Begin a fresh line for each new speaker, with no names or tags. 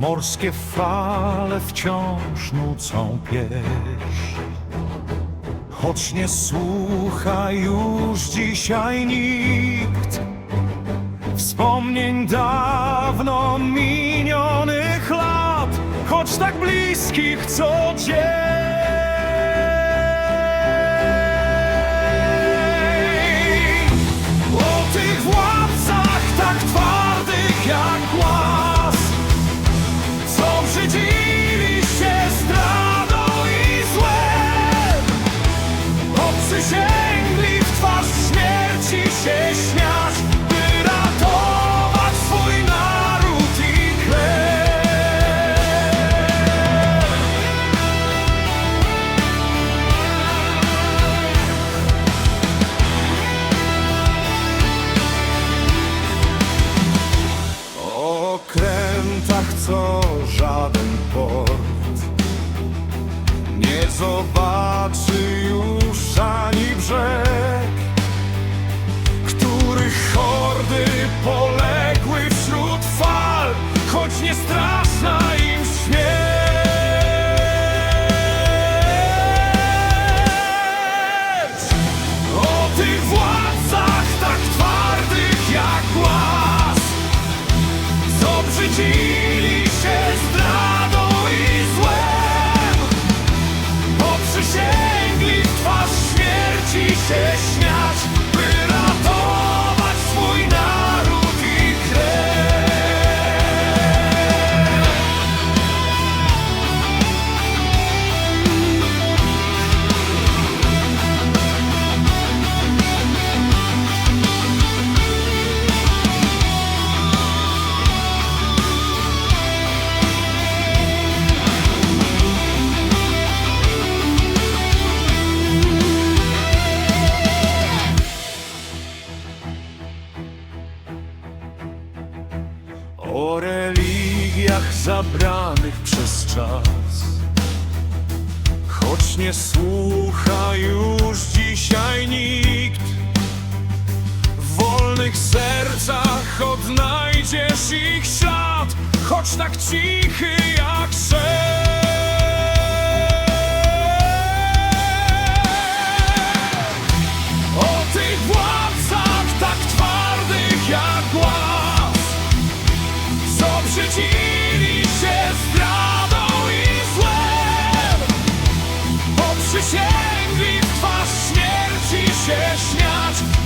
Morskie fale wciąż nucą pieśń. Choć nie słucha już dzisiaj nikt Wspomnień dawno minionych lat Choć tak bliskich co dzień co żaden port Nie zobaczy zabranych przez czas. Choć nie słucha już dzisiaj nikt W wolnych sercach odnajdziesz ich ślad Choć tak cichy jak szef władcach tak twardych jak głaz Co się śmiać.